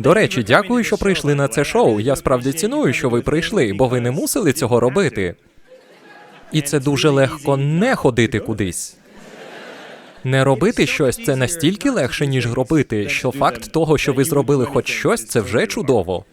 До речі, дякую, що прийшли на це шоу. Я справді ціную, що ви прийшли, бо ви не мусили цього робити. І це дуже легко не ходити кудись. Не робити щось це настільки легше, ніж робити, що факт того, що ви зробили хоч щось, це вже чудово.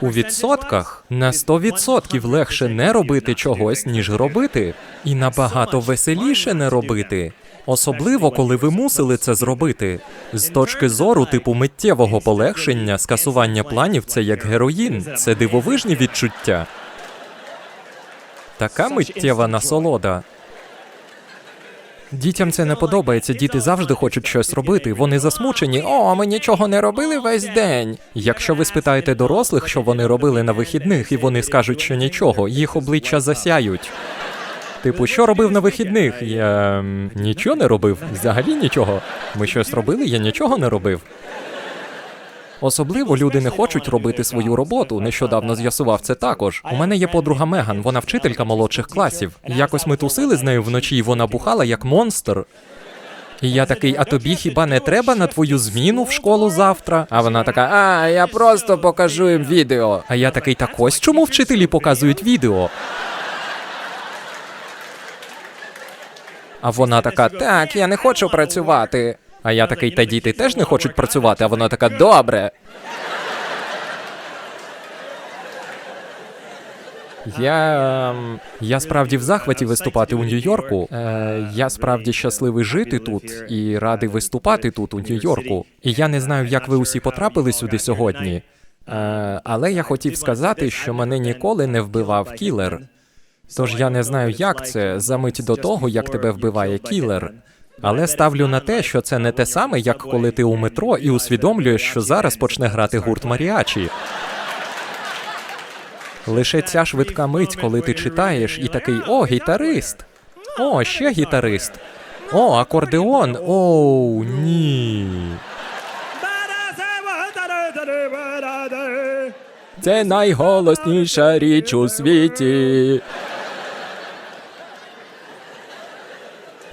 У відсотках на 100% легше не робити чогось, ніж робити, і набагато веселіше не робити. Особливо, коли ви мусили це зробити. З точки зору типу миттєвого полегшення, скасування планів це як героїн, це дивовижні відчуття. Така миттєва насолода. Дітям це не подобається. Діти завжди хочуть щось робити. Вони засмучені. О, ми нічого не робили весь день. Якщо ви спитаєте дорослих, що вони робили на вихідних, і вони скажуть, що нічого, їх обличчя засяють. Типу, що робив на вихідних? Я нічого не робив. Взагалі нічого. Ми щось робили, я нічого не робив. Особливо люди не хочуть робити свою роботу. Нещодавно з'ясував це також. У мене є подруга Меган, вона вчителька молодших класів. Якось ми тусили з нею вночі, і вона бухала як монстр. І я такий, а тобі хіба не треба на твою зміну в школу завтра? А вона така, а я просто покажу їм відео. А я такий, так ось чому вчителі показують відео. А вона така, так, я не хочу працювати. А я такий, та діти теж не хочуть працювати, а вона така, добре. Я. ем, Я справді в захваті виступати у Нью-Йорку. Е, я справді щасливий жити тут і радий виступати тут у Нью-Йорку. І я не знаю, як ви усі потрапили сюди сьогодні. Е, але я хотів сказати, що мене ніколи не вбивав кілер. Тож я не знаю, як це за мить до того, як тебе вбиває кілер. Але ставлю на те, що це не те саме, як коли ти у метро і усвідомлюєш, що зараз почне грати гурт маріачі. Лише ця швидка мить, коли ти читаєш, і такий о, гітарист. О, ще гітарист. О, акордеон. Оу, ні. Це найголосніша річ у світі.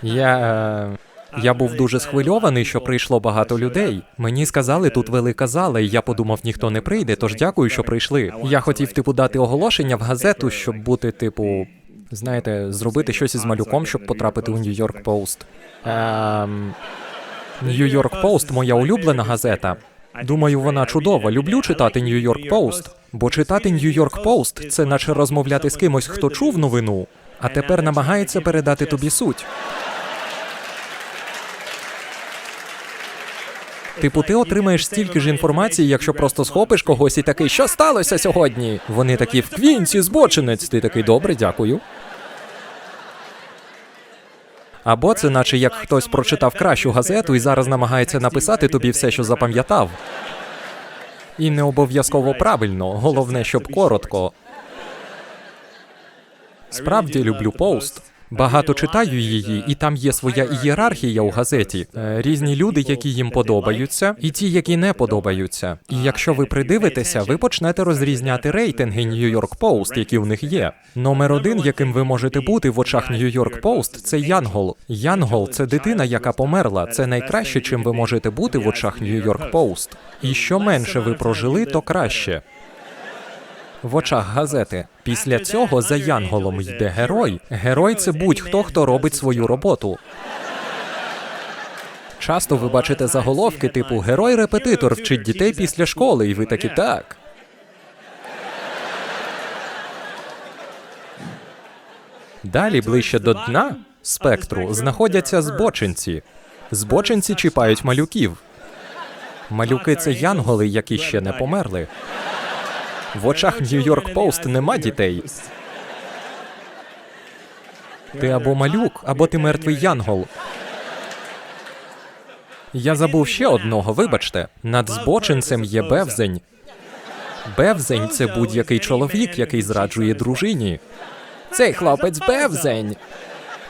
Я. е, Я був дуже схвильований, що прийшло багато людей. Мені сказали, тут велика зала, і я подумав, ніхто не прийде, тож дякую, що прийшли. Я хотів, типу, дати оголошення в газету, щоб бути, типу, знаєте, зробити щось із малюком, щоб потрапити у Нью-Йорк Пост. Ем... Нью-Йорк Пост моя улюблена газета. Думаю, вона чудова. Люблю читати Нью-Йорк Пост. Бо читати Нью-Йорк Пост це наче розмовляти з кимось, хто чув новину, а тепер намагається передати тобі суть. Типу, ти отримаєш стільки ж інформації, якщо просто схопиш когось і такий, що сталося сьогодні? Вони такі в квінці, збочинець. Ти такий добре, дякую. Або це наче як хтось прочитав кращу газету і зараз намагається написати тобі все, що запам'ятав. І не обов'язково правильно, головне, щоб коротко. Справді люблю пост. Багато читаю її, і там є своя ієрархія у газеті. Е, Різні люди, які їм подобаються, і ті, які не подобаються. І якщо ви придивитеся, ви почнете розрізняти рейтинги York Post, які в них є. Номер один, яким ви можете бути в очах York Post, це Янгол. Янгол це дитина, яка померла. Це найкраще, чим ви можете бути в очах York Post. І що менше ви прожили, то краще в очах газети. Після цього за Янголом йде герой. Герой це будь-хто, хто робить свою роботу. Часто ви бачите заголовки, типу Герой-репетитор вчить дітей після школи, і ви такі так. Далі ближче до дна спектру знаходяться збочинці. Збочинці чіпають малюків. Малюки це янголи, які ще не померли. В очах Нью-Йорк Пост нема дітей. Ти або малюк, або ти мертвий янгол. Я забув ще одного, вибачте. Над збочинцем є бевзень. Бевзень це будь-який чоловік, який зраджує дружині. Цей хлопець бевзень.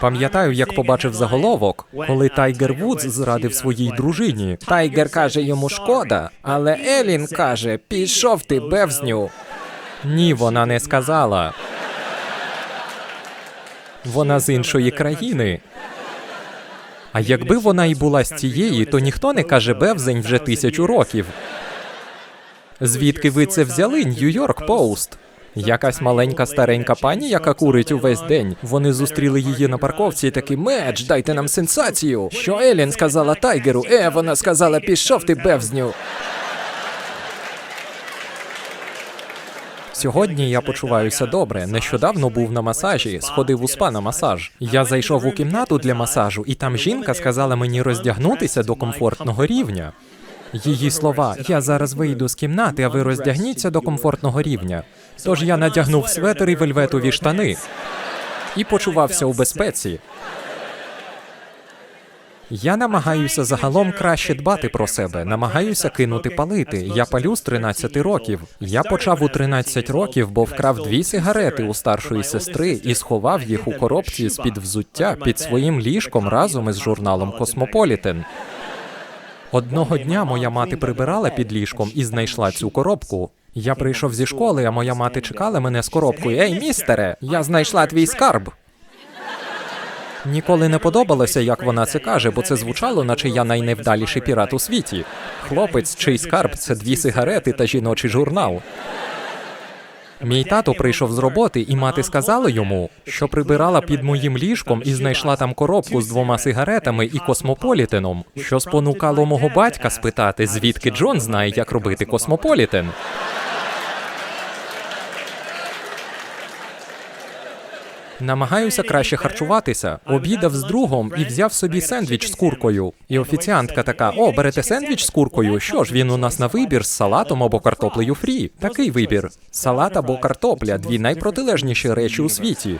Пам'ятаю, як побачив заголовок, коли Тайгер Вудс зрадив своїй дружині. Тайгер каже йому шкода, але Елін каже: пішов ти бевзню. Ні, вона не сказала. Вона з іншої країни. А якби вона і була з цієї, то ніхто не каже бевзень вже тисячу років. Звідки ви це взяли, Нью-Йорк Пост? Якась маленька старенька пані, яка курить увесь день. Вони зустріли її на парковці і такі меч, дайте нам сенсацію. Що Елін сказала Тайгеру? Е, вона сказала, пішов ти бевзню. Сьогодні я почуваюся добре. Нещодавно був на масажі, сходив у спа на масаж. Я зайшов у кімнату для масажу, і там жінка сказала мені роздягнутися до комфортного рівня. Її слова: я зараз вийду з кімнати, а ви роздягніться до комфортного рівня. Тож я надягнув светр і вельветові штани і почувався у безпеці. Я намагаюся загалом краще дбати про себе, намагаюся кинути палити. Я палю з 13 років. Я почав у 13 років, бо вкрав дві сигарети у старшої сестри і сховав їх у коробці з під взуття під своїм ліжком разом із журналом Космополітен. Одного дня моя мати прибирала під ліжком і знайшла цю коробку. Я прийшов зі школи, а моя мати чекала мене з коробкою. Ей, містере, я знайшла твій скарб. Ніколи не подобалося, як вона це каже, бо це звучало, наче я найневдаліший пірат у світі. Хлопець, чий скарб це дві сигарети та жіночий журнал. Мій тато прийшов з роботи, і мати сказала йому, що прибирала під моїм ліжком і знайшла там коробку з двома сигаретами і космополітеном, що спонукало мого батька спитати, звідки Джон знає, як робити космополітен. Намагаюся краще харчуватися. Обідав з другом і взяв собі сендвіч з куркою. І офіціантка така: О, берете сендвіч з куркою? Що ж він у нас на вибір з салатом або картоплею фрі? Такий вибір: салат або картопля дві найпротилежніші речі у світі.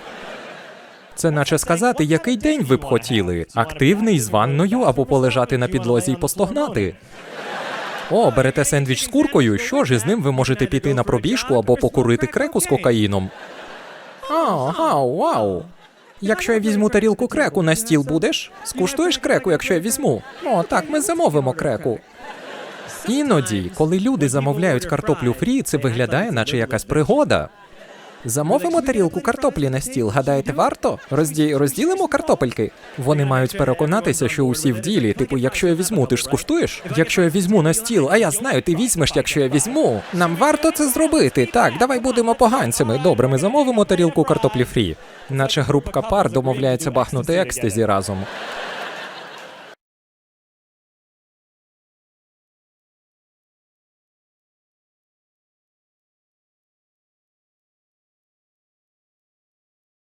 Це наче сказати, який день ви б хотіли: активний з ванною або полежати на підлозі і постогнати. О, берете сендвіч з куркою. Що ж із ним ви можете піти на пробіжку або покурити креку з кокаїном? О, вау, вау. Якщо я візьму тарілку креку на стіл будеш? Скуштуєш креку, якщо я візьму? О, так, ми замовимо креку. Іноді, коли люди замовляють картоплю фрі, це виглядає, наче якась пригода. Замовимо тарілку картоплі на стіл. Гадаєте, варто? Розді... Розділимо картопельки. Вони мають переконатися, що усі в ділі. Типу, якщо я візьму, ти ж скуштуєш? Якщо я візьму на стіл, а я знаю, ти візьмеш, якщо я візьму. Нам варто це зробити. Так, давай будемо поганцями. Добре, ми замовимо тарілку картоплі фрі. Наче групка пар домовляється бахнути екстезі разом.